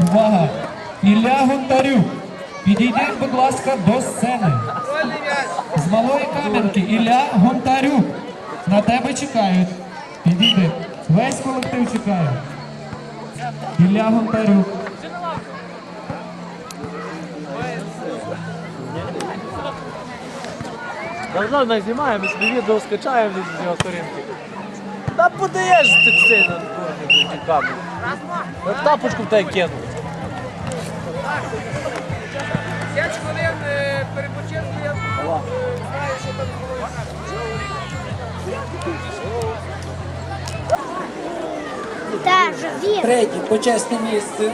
Увага! Ілля Гонтарюк, підійдіть, будь ласка, до сцени. Кам'янки Ілля Гонтарюк. На тебе чекають. Підійди. Весь колектив чекає. Ілля Гонтарюк. Давно не знімаємо, ми собі відео скачаємо з його сторінки. Та подаєш ти це на камеру. В тапочку в тебе кинув. 5 хвилин е, перепочинку Третє почесне місце.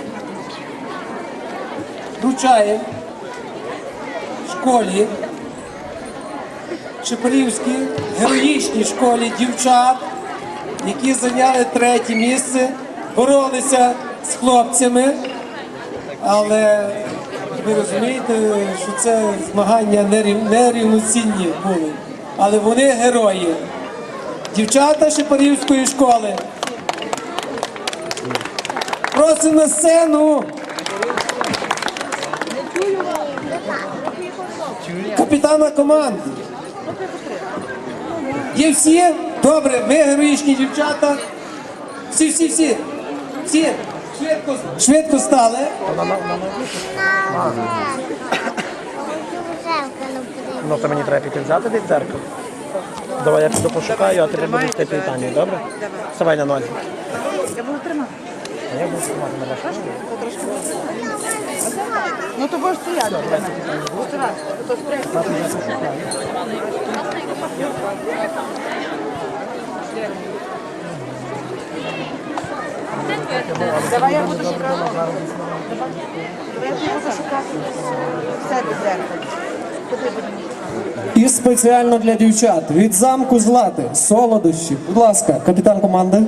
Вручає школі. Чепелівській. Героїчній школі дівчат, які зайняли третє місце, боролися з хлопцями, але ви розумієте, що це змагання нерівноцінні були. Але вони герої. Дівчата Шепарівської школи. Просимо на сцену. Капітана команди. Є всі? Добре, ви героїчні дівчата. Всі, всі, всі. Всі. Швидко, швидко стали. Ну, то мені треба піти взяти від дзеркала. Давай я піду пошукаю, а ти будеш ти питання, добре? Вставай на нозі. Я буду тримати. А я буду тримати на вашу. Ну то будеш стояти. То. Давай я буду шукати. Давай я буду шукати. Все без зеркала. Куди будемо? І спеціально для дівчат від замку злати, солодощі. Будь ласка, капітан команди.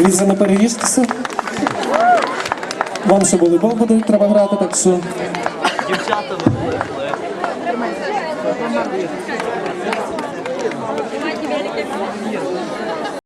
Ліза, не переїжтеся. Вам ще волейбол буде треба грати, так що. Дівчата